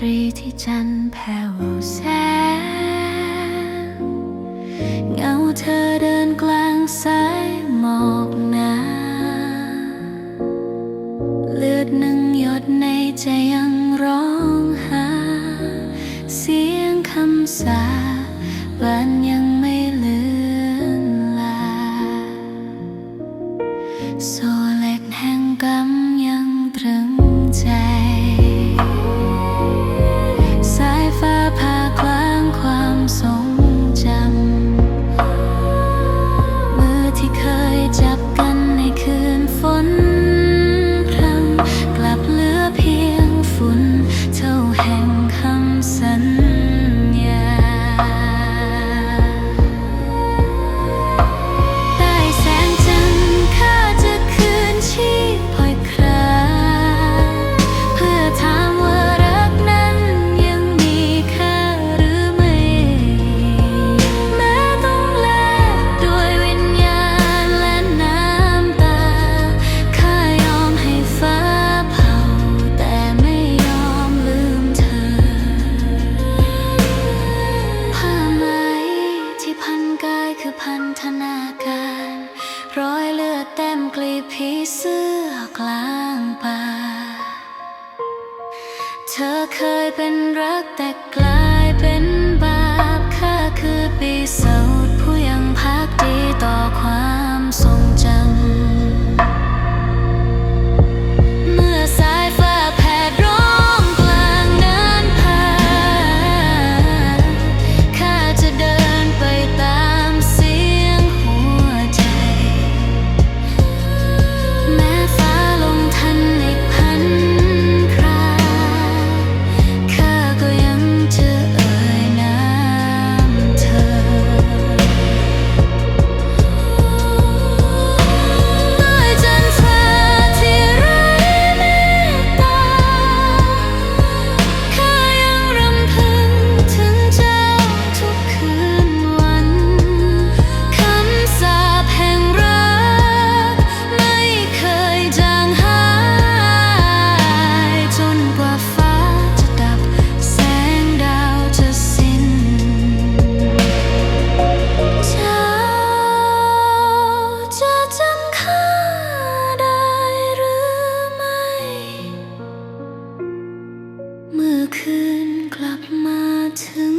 ตรีที่จันแผ่วแสงเงาเธอเดินกลางสายหมอกหนาเลือดหนึ่งหยดในใจยังร้องหา เสียงคำสาบานยังไม่เลือนลาโซเล็กแห่งกรรมยังตรึงใจือพันธนาการ รอยเลือดเต็มกลีบผีเสื้อกลางป่า เธอเคยเป็นรักแต่กลายเป็นบาปข้าคือปีศาจผู้ยังพักดีต่อความทรง คืนกลับมาถึง